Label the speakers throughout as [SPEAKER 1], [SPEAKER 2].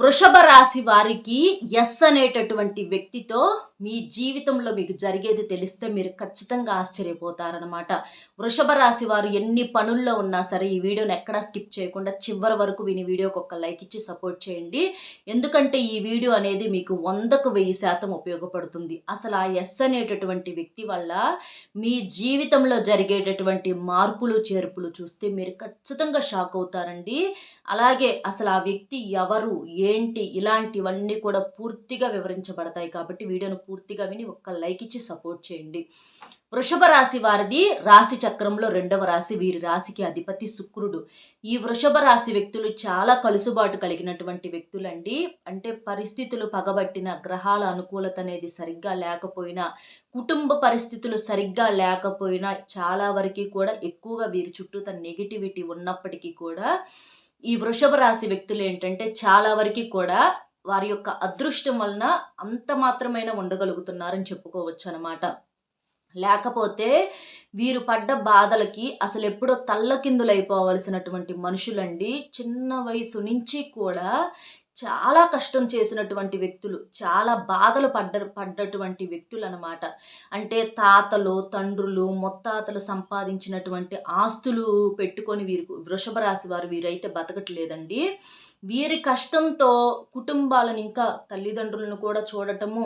[SPEAKER 1] వృషభ రాశి వారికి ఎస్ అనేటటువంటి వ్యక్తితో మీ జీవితంలో మీకు జరిగేది తెలిస్తే మీరు ఖచ్చితంగా ఆశ్చర్యపోతారనమాట వృషభ రాశి వారు ఎన్ని పనుల్లో ఉన్నా సరే ఈ వీడియోని ఎక్కడా స్కిప్ చేయకుండా చివరి వరకు విని వీడియోకి ఒక లైక్ ఇచ్చి సపోర్ట్ చేయండి. ఎందుకంటే ఈ వీడియో అనేది మీకు వందకు వెయ్యి శాతం ఉపయోగపడుతుంది. అసలు ఆ ఎస్ అనేటటువంటి వ్యక్తి వల్ల మీ జీవితంలో జరిగేటటువంటి మార్పులు చేర్పులు చూస్తే మీరు ఖచ్చితంగా షాక్ అవుతారండి. అలాగే అసలు ఆ వ్యక్తి ఎవరు ఏంటి ఇలాంటివన్నీ కూడా పూర్తిగా వివరించబడతాయి కాబట్టి వీడియోను పూర్తిగా విని ఒక్క లైక్ ఇచ్చి సపోర్ట్ చేయండి. వృషభ రాశి వారిది రాశి చక్రంలో రెండవ రాశి. వీరి రాశికి అధిపతి శుక్రుడు. ఈ వృషభ రాశి వ్యక్తులు చాలా కలుసుబాటు కలిగినటువంటి వ్యక్తులండి. అంటే పరిస్థితులు పగబట్టిన గ్రహాల అనుకూలత అనేది సరిగ్గా లేకపోయినా కుటుంబ పరిస్థితులు సరిగ్గా లేకపోయినా చాలా వరకు కూడా ఎక్కువగా వీరి చుట్టూ తన నెగిటివిటీ ఉన్నప్పటికీ కూడా ఈ వృషభ రాశి వ్యక్తులు ఏంటంటే చాలా వరకు కూడా వారి యొక్క అదృష్టం వలన అంత మాత్రమైన ఉండగలుగుతున్నారని చెప్పుకోవచ్చు అనమాట లేకపోతే వీరు పడ్డ బాధలకి అసలు ఎప్పుడో తల్లకిందులైపోవలసినటువంటి మనుషులండి. చిన్న వయసు నుంచి కూడా చాలా కష్టం చేసినటువంటి వ్యక్తులు చాలా బాధలు పడ్డ పడ్డటువంటి వ్యక్తులు అనమాట అంటే తాతలు తండ్రులు మొత్తాతలు సంపాదించినటువంటి ఆస్తులు పెట్టుకొని వీరు వృషభ రాశి వారు వీరైతే బతకట్లేదండి. వీరి కష్టంతో కుటుంబాలను ఇంకా తల్లిదండ్రులను కూడా చూడటము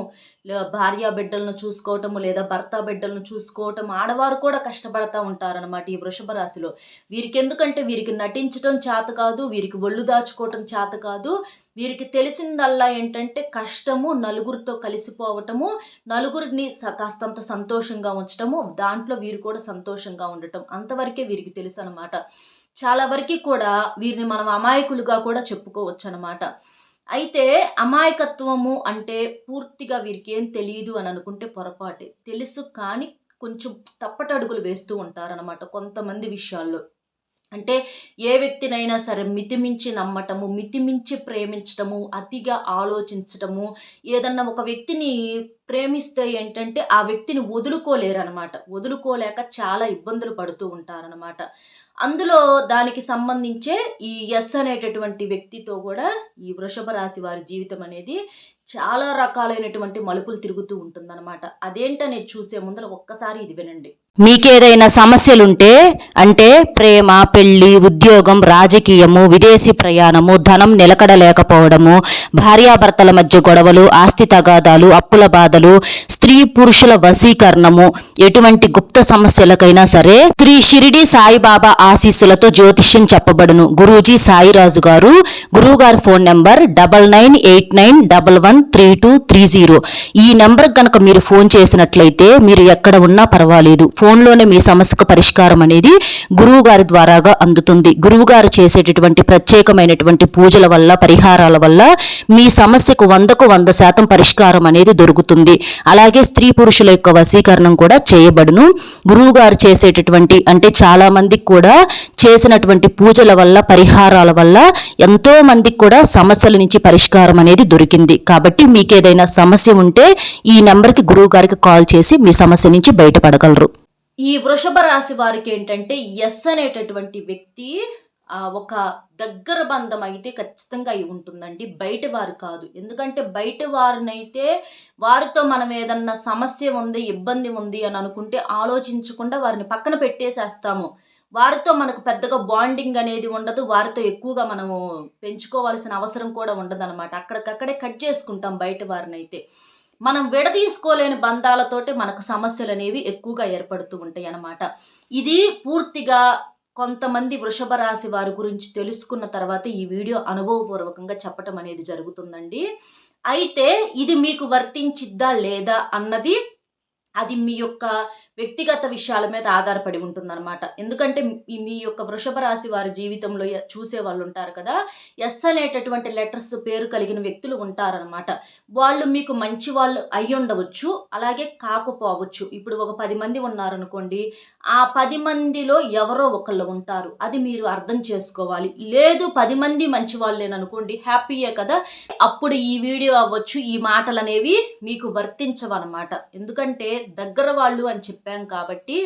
[SPEAKER 1] భార్య బిడ్డలను చూసుకోవటము లేదా భర్త బిడ్డలను చూసుకోవటం ఆడవారు కూడా కష్టపడతా ఉంటారనమాట ఈ వృషభ రాశిలో. వీరికి ఎందుకంటే వీరికి నటించటం చేత కాదు వీరికి ఒళ్ళు దాచుకోవటం చేత కాదు. వీరికి తెలిసిందల్లా ఏంటంటే కష్టము నలుగురితో కలిసిపోవటము నలుగురిని కాస్తంత సంతోషంగా ఉంచటము దాంట్లో వీరు కూడా సంతోషంగా ఉండటం అంతవరకే వీరికి తెలుసు అనమాట చాలా వరకు కూడా వీరిని మనం అమాయకులుగా కూడా చెప్పుకోవచ్చు అనమాట అయితే అమాయకత్వము అంటే పూర్తిగా వీరికి ఏం తెలియదు అని అనుకుంటే పొరపాటే. తెలుసు కానీ కొంచెం తప్పటడుగులు వేస్తూ ఉంటారనమాట కొంతమంది విషయాల్లో. అంటే ఏ వ్యక్తినైనా సరే మితిమించి నమ్మటము మితిమించి ప్రేమించటము అతిగా ఆలోచించటము ఏదన్నా ఒక వ్యక్తిని ప్రేమిస్తే ఏంటంటే ఆ వ్యక్తిని వదులుకోలేరనమాట. వదులుకోలేక చాలా ఇబ్బందులు పడుతూ ఉంటారనమాట. అందులో దానికి సంబంధించే ఈ ఎస్ అనేటటువంటి వ్యక్తితో కూడా ఈ వృషభ రాశి వారి జీవితం అనేది చాలా రకాలైనటువంటి మలుపులు తిరుగుతూ ఉంటుందన్నమాట అదేంటనేది చూసే ముందర ఒక్కసారి ఇది వినండి.
[SPEAKER 2] మీకేదైనా సమస్యలుంటే అంటే ప్రేమ పెళ్ళి ఉద్యోగం రాజకీయము విదేశీ ప్రయాణము ధనం నిలకడలేకపోవడము భార్యాభర్తల మధ్య గొడవలు ఆస్తి తగాదాలు అప్పుల బాధలు స్త్రీ పురుషుల వశీకరణము ఎటువంటి గుప్త సమస్యలకైనా సరే శ్రీ షిరిడి సాయిబాబా ఆశీస్సులతో జ్యోతిష్యం చెప్పబడును. గురూజీ సాయిరాజు గారు గురువు గారి phone number double nine eight nine double one three two three zero. ఈ నెంబర్ కనుక మీరు ఫోన్ చేసినట్లయితే మీరు ఎక్కడ ఉన్నా పర్వాలేదు. ఫోన్లోనే మీ సమస్యకు పరిష్కారం అనేది గురువు గారి ద్వారాగా అందుతుంది. గురువు గారు చేసేటటువంటి ప్రత్యేకమైనటువంటి పూజల వల్ల పరిహారాల వల్ల మీ సమస్యకు వందకు వంద శాతం పరిష్కారం అనేది దొరుకుతుంది. అలాగే స్త్రీ పురుషుల యొక్క వశీకరణం కూడా చేయబడును. గురువు గారు చేసేటటువంటి అంటే చాలా మందికి కూడా చేసినటువంటి పూజల వల్ల పరిహారాల వల్ల ఎంతో మందికి కూడా సమస్యల నుంచి పరిష్కారం అనేది దొరికింది. కాబట్టి మీకు ఏదైనా సమస్య ఉంటే ఈ నెంబర్కి గురువు గారికి కాల్ చేసి మీ సమస్య నుంచి బయటపడగలరు.
[SPEAKER 1] ఈ వృషభ రాశి వారికి ఏంటంటే ఎస్ అనేటటువంటి వ్యక్తి ఒక దగ్గర బంధం అయితే ఖచ్చితంగా అయి ఉంటుందండి. బయట వారు కాదు. ఎందుకంటే బయట వారినైతే వారితో మనం ఏదన్నా సమస్య ఉంది ఇబ్బంది ఉంది అని అనుకుంటే ఆలోచించకుండా వారిని పక్కన పెట్టేసేస్తాము. వారితో మనకు పెద్దగా బాండింగ్ అనేది ఉండదు. వారితో ఎక్కువగా మనము పెంచుకోవాల్సిన అవసరం కూడా ఉండదు అనమాట అక్కడికక్కడే కట్ చేసుకుంటాం బయట వారినైతే. మనం విడదీసుకోలేని బంధాలతోటి మనకు సమస్యలు అనేవి ఎక్కువగా ఏర్పడుతూ ఉంటాయి అన్నమాట. ఇది పూర్తిగా కొంతమంది వృషభ రాశి వారి గురించి తెలుసుకున్న తర్వాత ఈ వీడియో అనుభవపూర్వకంగా చెప్పటం అనేది జరుగుతుందండి. అయితే ఇది మీకు వర్తించిద్దా లేదా అన్నది అది మీ యొక్క వ్యక్తిగత విషయాల మీద ఆధారపడి ఉంటుందన్నమాట. ఎందుకంటే మీ మీ యొక్క వృషభ రాశి వారి జీవితంలో చూసే వాళ్ళు ఉంటారు కదా ఎస్ అనేటటువంటి లెటర్స్ పేరు కలిగిన వ్యక్తులు ఉంటారనమాట వాళ్ళు మీకు మంచి వాళ్ళు అయి ఉండవచ్చు అలాగే కాకపోవచ్చు. ఇప్పుడు ఒక పది మంది ఉన్నారనుకోండి ఆ పది మందిలో ఎవరో ఒకళ్ళు ఉంటారు. అది మీరు అర్థం చేసుకోవాలి. లేదు పది మంది మంచి వాళ్ళేననుకోండి హ్యాపీయే కదా. అప్పుడు ఈ వీడియో అవ్వచ్చు ఈ మాటలు అనేవి మీకు వర్తించవన్నమాట. ఎందుకంటే దగ్గర వాళ్ళు అని చెప్పి కాబట్టి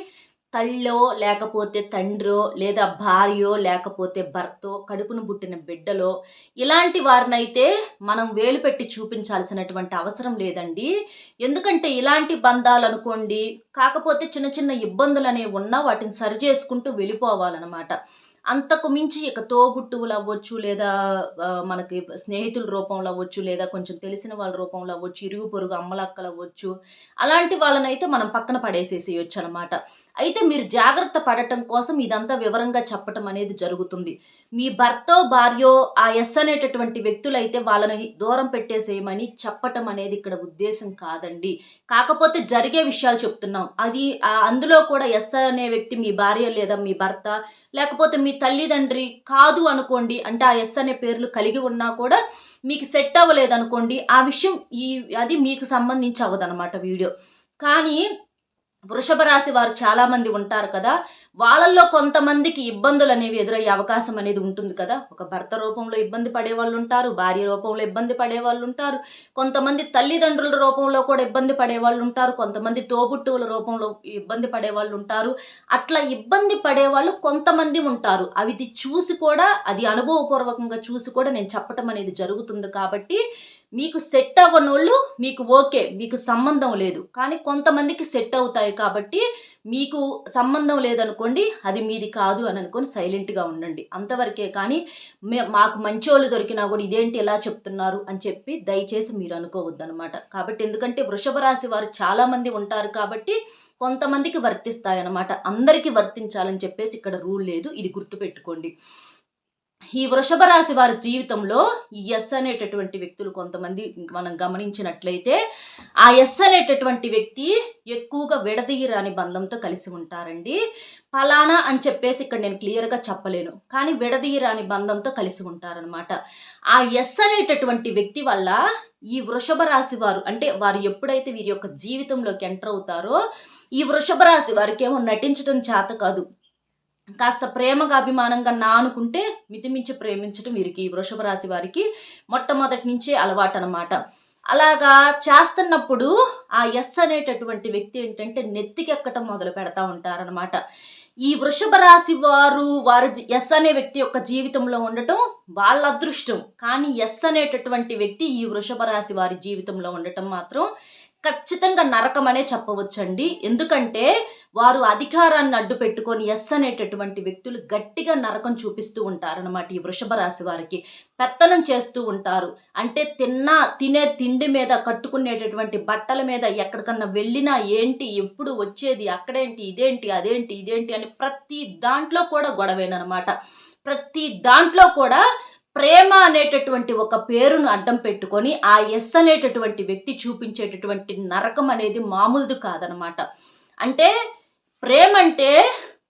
[SPEAKER 1] తల్లో లేకపోతే తండ్రో లేదా భార్యో లేకపోతే భర్తో కడుపును పుట్టిన బిడ్డలో ఇలాంటి వారినైతే మనం వేలు పెట్టి చూపించాల్సినటువంటి అవసరం లేదండి. ఎందుకంటే ఇలాంటి బంధాలు అనుకోండి కాకపోతే చిన్న చిన్న ఇబ్బందులు అనేవి ఉన్నా వాటిని సరి చేసుకుంటూ వెళ్ళిపోవాలన్నమాట. అంతకు మించి ఇక తోబుట్టువులు అవ్వచ్చు లేదా మనకి స్నేహితుల రూపంలో అవ్వచ్చు లేదా కొంచెం తెలిసిన వాళ్ళ రూపంలో అవ్వచ్చు ఇరుగు పొరుగు అమ్మలక్కలు అవ్వచ్చు అలాంటి వాళ్ళనైతే మనం పక్కన పడేసేసేయచ్చు అనమాట అయితే మీరు జాగ్రత్త పడటం కోసం ఇదంతా వివరంగా చెప్పటం అనేది జరుగుతుంది. మీ భర్తో భార్యో ఆ ఎస్ అనేటటువంటి వ్యక్తులైతే వాళ్ళని దూరం పెట్టేసేయమని చెప్పటం అనేది ఇక్కడ ఉద్దేశం కాదండి. కాకపోతే జరిగే విషయాలు చెప్తున్నాం. అది అందులో కూడా ఎస్ అనే వ్యక్తి మీ భార్య లేదా మీ భర్త లేకపోతే మీ తల్లిదండ్రి కాదు అనుకోండి అంటే ఆ ఎస్ అనే పేర్లు కలిగి ఉన్నా కూడా మీకు సెట్ అవ్వలేదు అనుకోండి ఆ విషయం ఈ అది మీకు సంబంధించి అవ్వదనమాట వీడియో. కానీ వృషభ రాశి వారు చాలామంది ఉంటారు కదా. వాళ్ళల్లో కొంతమందికి ఇబ్బందులు అనేవి ఎదురయ్యే అవకాశం అనేది ఉంటుంది కదా. ఒక భర్త రూపంలో ఇబ్బంది పడే వాళ్ళు ఉంటారు భార్య రూపంలో ఇబ్బంది పడే వాళ్ళు ఉంటారు కొంతమంది తల్లిదండ్రుల రూపంలో కూడా ఇబ్బంది పడే వాళ్ళు ఉంటారు కొంతమంది తోబుట్టువుల రూపంలో ఇబ్బంది పడే వాళ్ళు ఉంటారు. అట్లా ఇబ్బంది పడే వాళ్ళు కొంతమంది ఉంటారు. అవి ఇది చూసి కూడా అది అనుభవపూర్వకంగా చూసి కూడా నేను చెప్పటం అనేది జరుగుతుంది కాబట్టి మీకు సెట్ అవ్వనోళ్ళు మీకు ఓకే మీకు సంబంధం లేదు. కానీ కొంతమందికి సెట్ అవుతాయి కాబట్టి మీకు సంబంధం లేదనుకోండి అది మీది కాదు అని అనుకొని సైలెంట్గా ఉండండి. అంతవరకే కానీ మే మాకు మంచోళ్ళు దొరికినా కూడా ఇదేంటి ఎలా చెప్తున్నారు అని చెప్పి దయచేసి మీరు అనుకోవద్దు అనమాట కాబట్టి ఎందుకంటే వృషభ రాశి వారు చాలామంది ఉంటారు కాబట్టి కొంతమందికి వర్తిస్తాయన్నమాట. అందరికీ వర్తించాలని చెప్పేసి ఇక్కడ రూల్ లేదు. ఇది గుర్తుపెట్టుకోండి. ఈ వృషభ రాశి వారి జీవితంలో ఈ ఎస్ అనేటటువంటి వ్యక్తులు కొంతమంది మనం గమనించినట్లయితే ఆ ఎస్ అనేటటువంటి వ్యక్తి ఎక్కువగా విడదీయరాని బంధంతో కలిసి ఉంటారండి. ఫలానా అని చెప్పేసి ఇక్కడ నేను క్లియర్గా చెప్పలేను కానీ విడదీయరాని బంధంతో కలిసి ఉంటారనమాట ఆ ఎస్ అనేటటువంటి వ్యక్తి వల్ల ఈ వృషభ రాశి వారు అంటే వారు ఎప్పుడైతే వీరి యొక్క జీవితంలోకి ఎంటర్ అవుతారో ఈ వృషభ రాశి వారికి ఏమో నటించడం చేత కాదు. కాస్త ప్రేమగా అభిమానంగా నా అనుకుంటే మితిమించి ప్రేమించడం వీరికి ఈ వృషభ రాశి వారికి మొట్టమొదటి నుంచే అలవాటు అనమాట అలాగా చేస్తున్నప్పుడు ఆ ఎస్ అనేటటువంటి వ్యక్తి ఏంటంటే నెత్తికెక్కటం మొదలు పెడతా ఉంటారనమాట. ఈ వృషభ రాశి వారు వారి ఎస్ అనే వ్యక్తి యొక్క జీవితంలో ఉండటం వాళ్ళ అదృష్టం. కానీ ఎస్ అనేటటువంటి వ్యక్తి ఈ వృషభ రాశి వారి జీవితంలో ఉండటం మాత్రం ఖచ్చితంగా నరకం అనే చెప్పవచ్చండి. ఎందుకంటే వారు అధికారాన్ని అడ్డు పెట్టుకొని ఎస్ అనేటటువంటి వ్యక్తులు గట్టిగా నరకం చూపిస్తూ ఉంటారనమాట ఈ వృషభ రాశి వారికి. పెత్తనం చేస్తూ ఉంటారు. అంటే తిన్నా తినే తిండి మీద కట్టుకునేటటువంటి బట్టల మీద ఎక్కడికన్నా వెళ్ళినా ఏంటి ఎప్పుడు వచ్చేది అక్కడేంటి ఇదేంటి అదేంటి ఇదేంటి అని ప్రతి దాంట్లో కూడా గొడవేనమాట ప్రతి దాంట్లో కూడా ప్రేమ అనేటటువంటి ఒక పేరును అడ్డం పెట్టుకొని ఆ ఎస్ అనేటటువంటి వ్యక్తి చూపించేటటువంటి నరకం అనేది మామూలుది కాదనమాట. అంటే ప్రేమ అంటే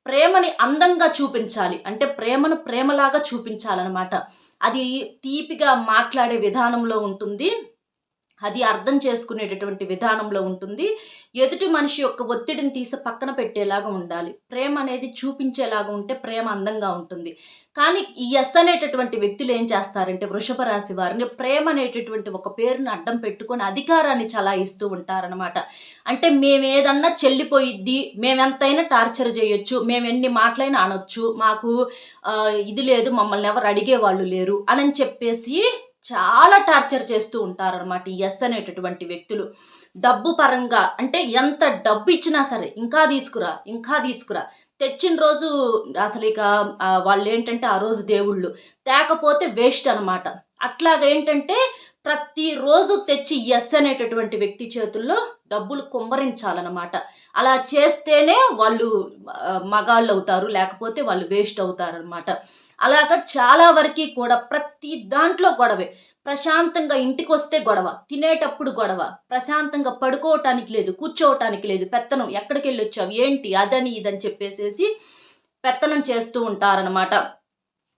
[SPEAKER 1] ప్రేమని అందంగా చూపించాలి. అంటే ప్రేమను ప్రేమలాగా చూపించాలన్నమాట. అది తీపిగా మాట్లాడే విధానంలో ఉంటుంది. అది అర్థం చేసుకునేటటువంటి విధానంలో ఉంటుంది. ఎదుటి మనిషి యొక్క ఒత్తిడిని తీసి పక్కన పెట్టేలాగా ఉండాలి. ప్రేమ అనేది చూపించేలాగా ఉంటే ప్రేమ అందంగా ఉంటుంది. కానీ ఈ ఎస్ అనేటటువంటి వ్యక్తులు ఏం చేస్తారంటే వృషభ రాశి వారిని ప్రేమ అనేటటువంటి ఒక పేరుని అడ్డం పెట్టుకొని అధికారాన్ని చలాయిస్తూ ఉంటారనమాట అంటే మేమేదన్నా చెల్లిపోయిద్ది మేమెంతైనా టార్చర్ చేయొచ్చు మేము ఎన్ని మాటలైనా అనొచ్చు మాకు ఇది లేదు మమ్మల్ని ఎవరు అడిగే వాళ్ళు లేరు అని చెప్పేసి చాలా టార్చర్ చేస్తూ ఉంటారనమాట ఈ ఎస్ అనేటటువంటి వ్యక్తులు. డబ్బు పరంగా అంటే ఎంత డబ్బు ఇచ్చినా సరే ఇంకా తీసుకురా ఇంకా తీసుకురా. తెచ్చిన రోజు అసలు ఇక వాళ్ళు ఏంటంటే ఆ రోజు దేవుళ్ళు. తేకపోతే వేస్ట్ అనమాట అట్లాగేంటంటే ప్రతిరోజు తెచ్చి ఎస్ అనేటటువంటి వ్యక్తి చేతుల్లో డబ్బులు కుమ్మరించాలన్నమాట. అలా చేస్తేనే వాళ్ళు మగాళ్ళు అవుతారు లేకపోతే వాళ్ళు వేస్ట్ అవుతారనమాట అలాగా చాలా వరకు కూడా ప్రతి దాంట్లో గొడవే. ప్రశాంతంగా ఇంటికి వస్తే గొడవ తినేటప్పుడు గొడవ ప్రశాంతంగా పడుకోవటానికి లేదు కూర్చోవటానికి లేదు పెత్తనం ఎక్కడికి వెళ్ళి వచ్చావు ఏంటి అదని ఇదని చెప్పేసేసి పెత్తనం చేస్తూ ఉంటారనమాట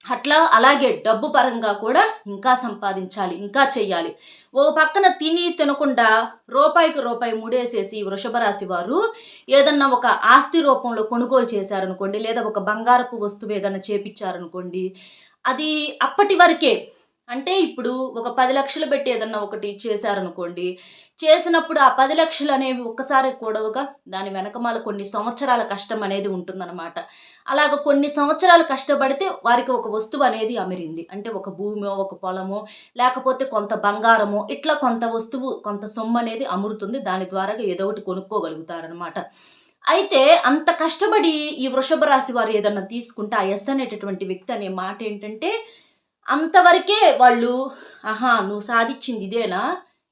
[SPEAKER 1] అట్లా అలాగే డబ్బు పరంగా కూడా ఇంకా సంపాదించాలి ఇంకా చెయ్యాలి. ఓ పక్కన తిని తినకుండా రూపాయికి రూపాయి ముడేసేసి వృషభ రాశి వారు ఏదన్నా ఒక ఆస్తి రూపంలో కొనుగోలు చేశారనుకోండి లేదా ఒక బంగారపు వస్తువు ఏదన్నా చేపించారనుకోండి అది అప్పటి వరకే అంటే ఇప్పుడు ఒక పది లక్షలు పెట్టి ఏదన్నా ఒకటి చేశారనుకోండి చేసినప్పుడు ఆ పది లక్షలు అనేవి ఒక్కసారి కూడవుగా దాని వెనకమాల కొన్ని సంవత్సరాల కష్టం అనేది ఉంటుందన్నమాట. అలాగ కొన్ని సంవత్సరాలు కష్టపడితే వారికి ఒక వస్తువు అనేది అమిరింది. అంటే ఒక భూమో ఒక పొలమో లేకపోతే కొంత బంగారమో ఇట్లా కొంత వస్తువు కొంత సొమ్ము అనేది అమురుతుంది. దాని ద్వారా ఏదో ఒకటి కొనుక్కోగలుగుతారనమాట అయితే అంత కష్టపడి ఈ వృషభ రాశి వారు ఏదన్నా తీసుకుంటే ఆ ఎస్ అనేటటువంటి వ్యక్తి అనే మాట ఏంటంటే అంతవరకే వాళ్ళు ఆహా నువ్వు సాధించింది ఇదేనా?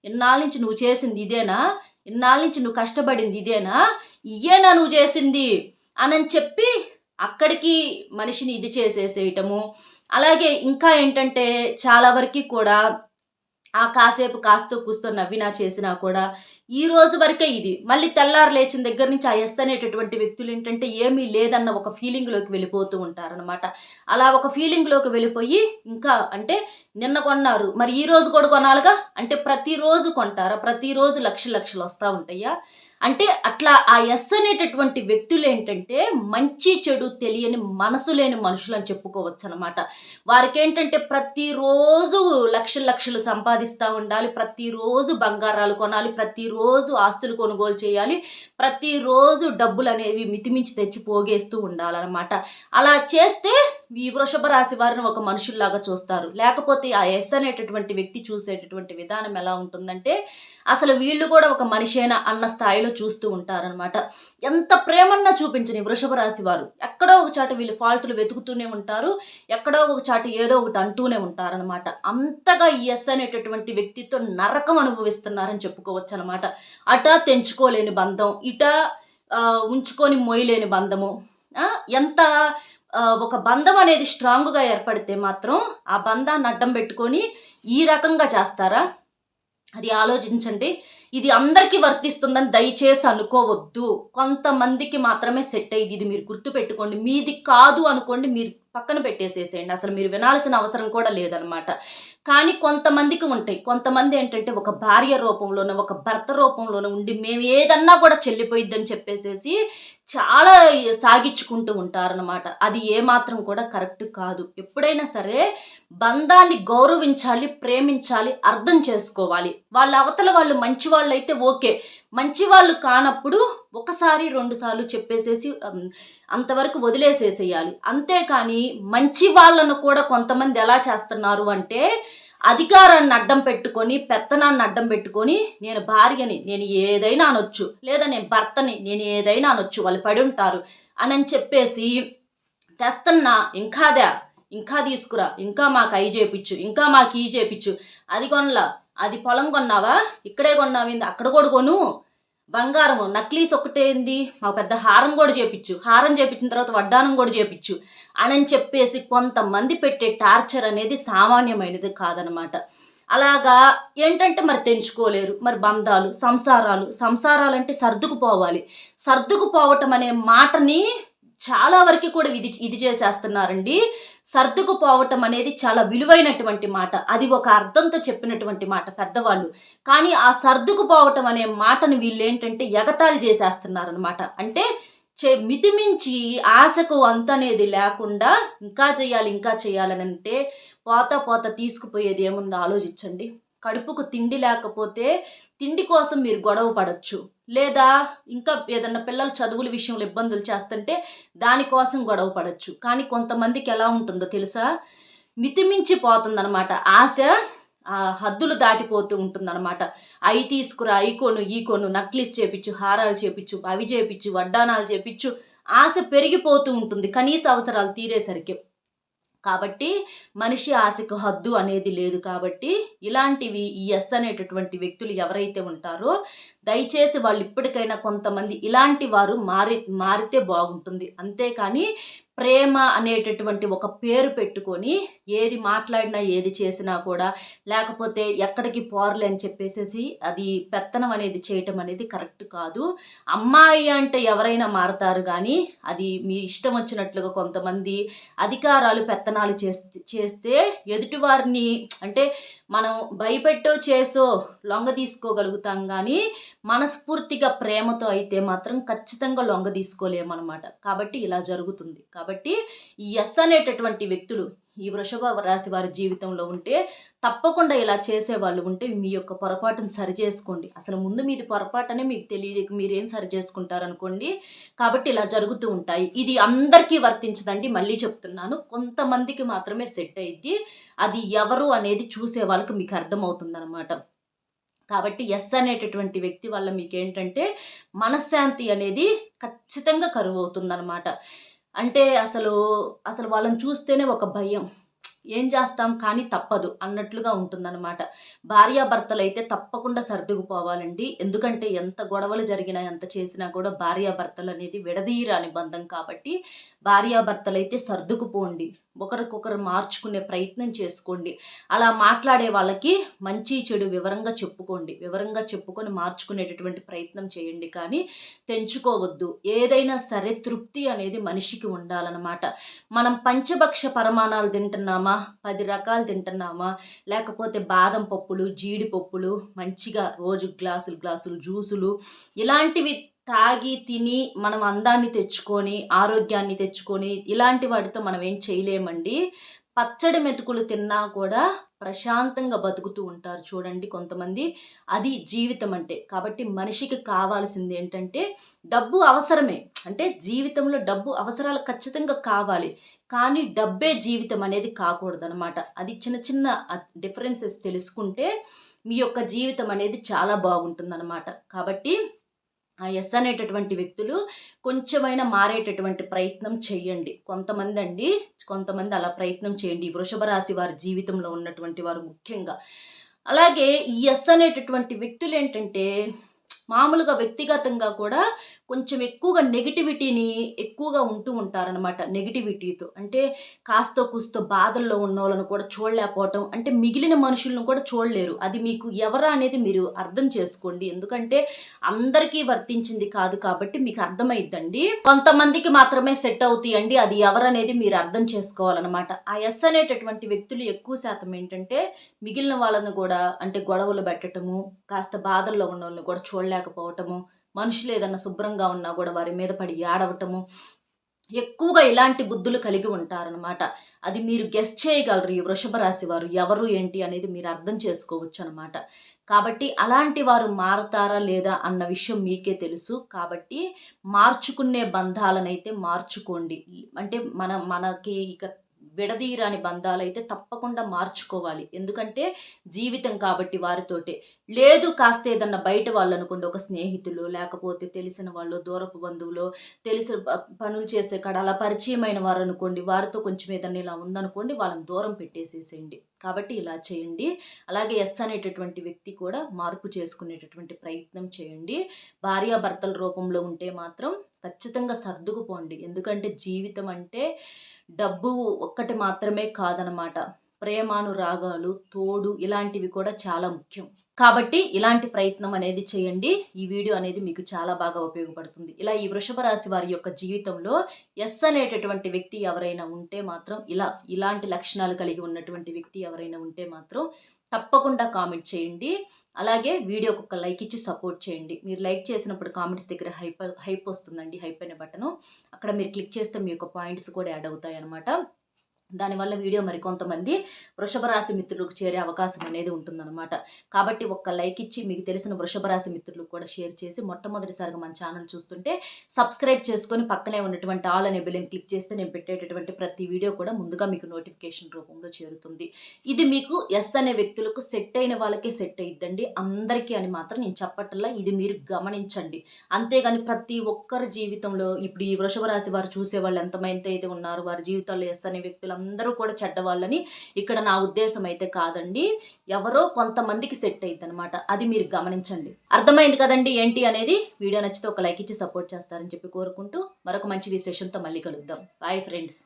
[SPEAKER 1] ఇన్నాళ్ళ నుంచి నువ్వు చేసింది ఇదేనా? ఇన్నాళ్ళ నుంచి నువ్వు కష్టపడింది ఇదేనా? ఇయేనా నువ్వు చేసింది? అని చెప్పి అక్కడికి మనిషిని ఇది చేసేసేయటము. అలాగే ఇంకా ఏంటంటే చాలా వరకు కూడా ఆ కాసేపు కాస్తో కూస్తో నవ్వినా చేసినా కూడా ఈ రోజు వరకే ఇది. మళ్ళీ తెల్లారు లేచిన దగ్గర నుంచి ఆ ఎస్ అనేటటువంటి వ్యక్తులు ఏంటంటే ఏమీ లేదన్న ఒక ఫీలింగ్లోకి వెళ్ళిపోతూ ఉంటారనమాట అలా ఒక ఫీలింగ్లోకి వెళ్ళిపోయి ఇంకా అంటే నిన్న కొన్నారు మరి ఈ రోజు కూడా కొనాలిగా? అంటే ప్రతిరోజు కొంటారా? ప్రతిరోజు లక్ష లక్షలు వస్తూ ఉంటాయా? అంటే అట్లా ఆ ఎస్ అనేటటువంటి వ్యక్తులు ఏంటంటే మంచి చెడు తెలియని మనసు లేని మనుషులు అని చెప్పుకోవచ్చు అనమాట వారికి ఏంటంటే ప్రతిరోజు లక్ష లక్షలు సంపాదిస్తూ ఉండాలి ప్రతిరోజు బంగారాలు కొనాలి ప్రతిరోజు ఆస్తులు కొనుగోలు చేయాలి. ప్రతిరోజు డబ్బులు అనేవి మితిమించి తెచ్చి పోగేస్తూ ఉండాలన్నమాట. అలా చేస్తే ఈ వృషభ రాశి వారిని ఒక మనుషుల్లాగా చూస్తారు. లేకపోతే ఆ ఎస్ అనేటటువంటి వ్యక్తి చూసేటటువంటి విధానం ఎలా ఉంటుందంటే అసలు వీళ్ళు కూడా ఒక మనిషేనా అన్న స్థాయిలో చూస్తూ ఉంటారనమాట ఎంత ప్రేమన్నా చూపించని వృషభ రాశి వారు. ఎక్కడో ఒక చాట వీళ్ళు ఫాల్టులు వెతుకుతూనే ఉంటారు ఎక్కడో ఒక చాట ఏదో ఒకటి అంటూనే ఉంటారనమాట అంతగా ఈ ఎస్ అనేటటువంటి వ్యక్తితో నరకం అనుభవిస్తున్నారని చెప్పుకోవచ్చు అనమాట అటా తెంచుకోలేని బంధం ఇట ఉంచుకొని మోయలేని బంధము ఎంత ఒక బంధం అనేది స్ట్రాంగ్గా ఏర్పడితే మాత్రం ఆ బంధాన్ని అడ్డం పెట్టుకొని ఈ రకంగా చేస్తారా? అది ఆలోచించండి. ఇది అందరికీ వర్తిస్తుందని దయచేసి అనుకోవద్దు. కొంతమందికి మాత్రమే సెట్ అయ్యింది. ఇది మీరు గుర్తుపెట్టుకోండి. మీది కాదు అనుకోండి మీరు పక్కన పెట్టేసేసేయండి. అసలు మీరు వినాల్సిన అవసరం కూడా లేదనమాట కానీ కొంతమందికి ఉంటాయి. కొంతమంది ఏంటంటే ఒక భార్య రూపంలోనే ఒక భర్త రూపంలోనే ఉండి మేము ఏదన్నా కూడా చెల్లిపోయిద్దని చెప్పేసేసి చాలా సాగించుకుంటూ ఉంటారనమాట అది ఏమాత్రం కూడా కరెక్ట్ కాదు. ఎప్పుడైనా సరే బంధాన్ని గౌరవించాలి ప్రేమించాలి అర్థం చేసుకోవాలి. వాళ్ళ అవతల వాళ్ళు మంచి వాళ్ళు అయితే ఓకే. మంచి వాళ్ళు కానప్పుడు ఒకసారి రెండు సార్లు చెప్పేసేసి అంతవరకు వదిలేసేసేయాలి. అంతేకాని మంచి వాళ్ళను కూడా కొంతమంది ఎలా చేస్తున్నారు అంటే అధికారాన్ని అడ్డం పెట్టుకొని పెత్తనాన్ని అడ్డం పెట్టుకొని నేను భార్యని నేను ఏదైనా అనొచ్చు లేదా నేను భర్తని నేను ఏదైనా అనొచ్చు వాళ్ళు పడి ఉంటారు అని అని చెప్పేసి తెస్తున్నా ఇంకాదా ఇంకా తీసుకురా ఇంకా మాకు అయి చేపించు ఇంకా మాకు ఈ చేపించు అది కొనలా అది పొలం కొన్నావా? ఇక్కడే కొన్నావింది అక్కడ కూడా కొను. బంగారం నక్లీస్ ఒకటేంది మా పెద్ద హారం కూడా చేపించు హారం చేపించిన తర్వాత వడ్డానం కూడా చేపించు అని చెప్పేసి కొంతమంది పెట్టే టార్చర్ అనేది సామాన్యమైనది కాదనమాట. అలాగా ఏంటంటే మరి తెంచుకోలేరు. మరి బంధాలు సంసారాలు. సంసారాలు అంటే సర్దుకుపోవాలి. సర్దుకుపోవటం అనే మాటని చాలా వరకు కూడా ఇది ఇది చేసేస్తున్నారండి. సర్దుకుపోవటం అనేది చాలా విలువైనటువంటి మాట. అది ఒక అర్థంతో చెప్పినటువంటి మాట పెద్దవాళ్ళు. కానీ ఆ సర్దుకుపోవటం అనే మాటను వీళ్ళు ఏంటంటే ఎగతాళి చేసేస్తున్నారనమాట అంటే చే మితిమించి ఆశకు అంత అనేది లేకుండా ఇంకా చేయాలి ఇంకా చేయాలని అంటే పోత పోత తీసుకుపోయేది ఏముందో ఆలోచించండి. కడుపుకు తిండి లేకపోతే తిండి కోసం మీరు గొడవ పడచ్చు. లేదా ఇంకా ఏదన్నా పిల్లల చదువుల విషయంలో ఇబ్బందులు చేస్తుంటే దానికోసం గొడవ పడచ్చు. కానీ కొంతమందికి ఎలా ఉంటుందో తెలుసా? మితిమించి పోతుందన్నమాట ఆశ ఆ హద్దులు దాటిపోతూ ఉంటుందన్నమాట. అవి తీసుకురా అవి కొను ఈ కొను నక్లీస్ చేపించు హారాలు చేపించు అవి చేపించు వడ్డానాలు చేపించు ఆశ పెరిగిపోతూ ఉంటుంది. కనీస అవసరాలు తీరేసరికి. కాబట్టి మనిషి ఆశకు హద్దు అనేది లేదు కాబట్టి ఇలాంటివి ఈ ఎస్ అనేటటువంటి వ్యక్తులు ఎవరైతే ఉంటారో దయచేసి వాళ్ళు ఇప్పటికైనా కొంతమంది ఇలాంటి వారు మారి మారితే బాగుంటుంది. అంతేకాని ప్రేమ అనేటటువంటి ఒక పేరు పెట్టుకొని ఏది మాట్లాడినా ఏది చేసినా కూడా లేకపోతే ఎక్కడికి పోర్లే అని చెప్పేసేసి అది పెత్తనం అనేది చేయటం అనేది కరెక్ట్ కాదు. అమ్మాయి అంటే ఎవరైనా మారతారు కానీ అది మీ ఇష్టం వచ్చినట్లుగా కొంతమంది అధికారాలు పెత్తనాలు చేస్తే చేస్తే ఎదుటివారిని అంటే మనం భయపెట్టో చేసో లొంగ తీసుకోగలుగుతాం కానీ మనస్ఫూర్తిగా ప్రేమతో అయితే మాత్రం ఖచ్చితంగా లొంగ తీసుకోలేమన్నమాట. కాబట్టి ఇలా జరుగుతుంది. కాబట్టి ఈ ఎస్ అనేటటువంటి వ్యక్తులు ఈ వృషభ రాశి వారి జీవితంలో ఉంటే తప్పకుండా ఇలా చేసే వాళ్ళు ఉంటే మీ యొక్క పొరపాటును సరి చేసుకోండి. అసలు ముందు మీది పొరపాటనే మీకు తెలియదు మీరేం సరి చేసుకుంటారు అనుకోండి కాబట్టి ఇలా జరుగుతూ ఉంటాయి. ఇది అందరికీ వర్తించదండి మళ్ళీ చెప్తున్నాను. కొంతమందికి మాత్రమే సెట్ అయింది అది ఎవరు అనేది చూసే వాళ్ళకి మీకు అర్థమవుతుందన్నమాట. కాబట్టి ఎస్ అనేటటువంటి వ్యక్తి వల్ల మీకు ఏంటంటే మనశ్శాంతి అనేది ఖచ్చితంగా కరువు అవుతుందన్నమాట అంటే అసలు అసలు వాళ్ళని చూస్తేనే ఒక భయం. ఏం చేస్తాం కానీ తప్పదు అన్నట్లుగా ఉంటుందన్నమాట. భార్యాభర్తలు అయితే తప్పకుండా సర్దుకుపోవాలండి. ఎందుకంటే ఎంత గొడవలు జరిగినా ఎంత చేసినా కూడా భార్యాభర్తలు అనేది విడదీయరాని బంధం కాబట్టి భార్యాభర్తలు అయితే సర్దుకుపోండి. ఒకరికొకరు మార్చుకునే ప్రయత్నం చేసుకోండి. అలా మాట్లాడే వాళ్ళకి మంచి చెడు వివరంగా చెప్పుకోండి. వివరంగా చెప్పుకొని మార్చుకునేటటువంటి ప్రయత్నం చేయండి కానీ తెంచుకోవద్దు. ఏదైనా సరే తృప్తి అనేది మనిషికి ఉండాలన్నమాట. మనం పంచభక్ష పరమాణాలు తింటున్నామా? పది రకాలు తింటున్నామా? లేకపోతే బాదం పప్పులు జీడిపప్పులు మంచిగా రోజు గ్లాసులు గ్లాసులు జ్యూసులు ఇలాంటివి తాగి తిని మనం అందాన్ని తెచ్చుకొని ఆరోగ్యాన్ని తెచ్చుకొని ఇలాంటి వాటితో మనం ఏం చేయలేమండి. పచ్చడి మెతుకులు తిన్నా కూడా ప్రశాంతంగా బతుకుతూ ఉంటారు చూడండి కొంతమంది. అది జీవితం అంటే. కాబట్టి మనిషికి కావాల్సింది ఏంటంటే డబ్బు అవసరమే. అంటే జీవితంలో డబ్బు అవసరాలు ఖచ్చితంగా కావాలి. కానీ డబ్బే జీవితం అనేది కాకూడదనమాట అది చిన్న చిన్న డిఫరెన్సెస్ తెలుసుకుంటే మీ యొక్క జీవితం అనేది చాలా బాగుంటుందన్నమాట. కాబట్టి ఆ ఎస్ అనేటటువంటి వ్యక్తులు కొంచెమైనా మారేటటువంటి ప్రయత్నం చేయండి. కొంతమంది అండి కొంతమంది అలా ప్రయత్నం చేయండి. వృషభ రాశి వారి జీవితంలో ఉన్నటువంటి వారు ముఖ్యంగా. అలాగే ఈ ఎస్ అనేటటువంటి వ్యక్తులు ఏంటంటే మామూలుగా వ్యక్తిగతంగా కూడా కొంచెం ఎక్కువగా నెగిటివిటీని ఎక్కువగా ఉంటూ ఉంటారనమాట నెగిటివిటీతో అంటే కాస్త కూస్తో బాధల్లో ఉన్న వాళ్ళను కూడా చూడలేకపోవటం అంటే మిగిలిన మనుషులను కూడా చూడలేరు. అది మీకు ఎవరా అనేది మీరు అర్థం చేసుకోండి. ఎందుకంటే అందరికీ వర్తించింది కాదు కాబట్టి మీకు అర్థమైద్దండి. కొంతమందికి మాత్రమే సెట్ అవుతాయండి. అది ఎవరనేది మీరు అర్థం చేసుకోవాలన్నమాట. ఆ ఎస్ అనేటటువంటి వ్యక్తులు ఎక్కువ శాతం ఏంటంటే మిగిలిన వాళ్ళని కూడా అంటే గొడవలు పెట్టడము కాస్త బాధల్లో ఉన్న వాళ్ళని కూడా చూడలేకపోవటము మనుషులు ఏదన్నా శుభ్రంగా ఉన్నా కూడా వారి మీద పడి ఏడవటము ఎక్కువగా ఇలాంటి బుద్ధులు కలిగి ఉంటారనమాట అది మీరు గెస్ట్ చేయగలరు. ఈ వృషభ రాశి వారు ఎవరు ఏంటి అనేది మీరు అర్థం చేసుకోవచ్చు అనమాట కాబట్టి అలాంటి వారు మారతారా లేదా అన్న విషయం మీకే తెలుసు. కాబట్టి మార్చుకునే బంధాలనైతే మార్చుకోండి. అంటే మన మనకి ఇక విడదీయరాని బంధాలైతే తప్పకుండా మార్చుకోవాలి. ఎందుకంటే జీవితం కాబట్టి వారితోటే. లేదు కాస్త ఏదన్నా బయట వాళ్ళు అనుకోండి ఒక స్నేహితులు లేకపోతే తెలిసిన వాళ్ళు దూరపు బంధువులు తెలిసిన పనులు చేసే కాడ అలా పరిచయమైన వారు అనుకోండి వారితో కొంచెం ఏదన్నా ఇలా ఉందనుకోండి వాళ్ళని దూరం పెట్టేసేసేయండి. కాబట్టి ఇలా చేయండి. అలాగే ఎస్ అనేటటువంటి వ్యక్తి కూడా మార్పు చేసుకునేటటువంటి ప్రయత్నం చేయండి. భార్యాభర్తల రూపంలో ఉంటే మాత్రం ఖచ్చితంగా సర్దుకుపోండి. ఎందుకంటే జీవితం అంటే డబ్బు ఒక్కటి మాత్రమే కాదనమాట ప్రేమానురాగాలు తోడు ఇలాంటివి కూడా చాలా ముఖ్యం. కాబట్టి ఇలాంటి ప్రయత్నం అనేది చేయండి. ఈ వీడియో అనేది మీకు చాలా బాగా ఉపయోగపడుతుంది. ఇలా ఈ వృషభ రాశి వారి యొక్క జీవితంలో ఎస్ అనేటటువంటి వ్యక్తి ఎవరైనా ఉంటే మాత్రం ఇలా ఇలాంటి లక్షణాలు కలిగి ఉన్నటువంటి వ్యక్తి ఎవరైనా ఉంటే మాత్రం తప్పకుండా కామెంట్ చేయండి. అలాగే వీడియోకి ఒక లైక్ ఇచ్చి సపోర్ట్ చేయండి. మీరు లైక్ చేసినప్పుడు కామెంట్స్ దగ్గర హైప్ హైప్ వస్తుందండి హైప్ అనే బటను. అక్కడ మీరు క్లిక్ చేస్తే మీ యొక్క పాయింట్స్ కూడా యాడ్ అవుతాయి అనమాట దానివల్ల వీడియో మరి కొంతమంది వృషభ రాశి మిత్రులకు చేరే అవకాశం అనేది ఉంటుందన్నమాట. కాబట్టి ఒక్క లైక్ ఇచ్చి మీకు తెలిసిన వృషభ రాశి మిత్రులకు కూడా షేర్ చేసి మొట్టమొదటిసారిగా మన ఛానల్ చూస్తుంటే సబ్స్క్రైబ్ చేసుకొని పక్కనే ఉన్నటువంటి ఆల్ అనే బెల్ని క్లిక్ చేస్తే నేను పెట్టేటటువంటి ప్రతి వీడియో కూడా ముందుగా మీకు నోటిఫికేషన్ రూపంలో చేరుతుంది. ఇది మీకు ఎస్ అనే వ్యక్తులకు సెట్ అయిన వాళ్ళకే సెట్ అయ్యిద్దండి అందరికీ అని మాత్రం నేను చెప్పట్లా ఇది మీరు గమనించండి. అంతేగాని ప్రతి ఒక్కరి జీవితంలో ఇప్పుడు ఈ వృషభ రాశి వారు చూసే వాళ్ళు ఎంతమంది అయితే ఉన్నారు వారి జీవితాల్లో ఎస్ అనే వ్యక్తులు వీళ్ళందరూ కూడా చెడ్డవాళ్ళని ఇక్కడ నా ఉద్దేశం అయితే కాదండి. ఎవరో కొంతమందికి సెట్ అయింది అనమాట అది మీరు గమనించండి. అర్థమైంది కదండి ఏంటి అనేది? వీడియో నచ్చితే ఒక లైక్ ఇచ్చి సపోర్ట్ చేస్తారని చెప్పి కోరుకుంటూ మరొక మంచి విశేషంతో మళ్ళీ కలుద్దాం. Bye friends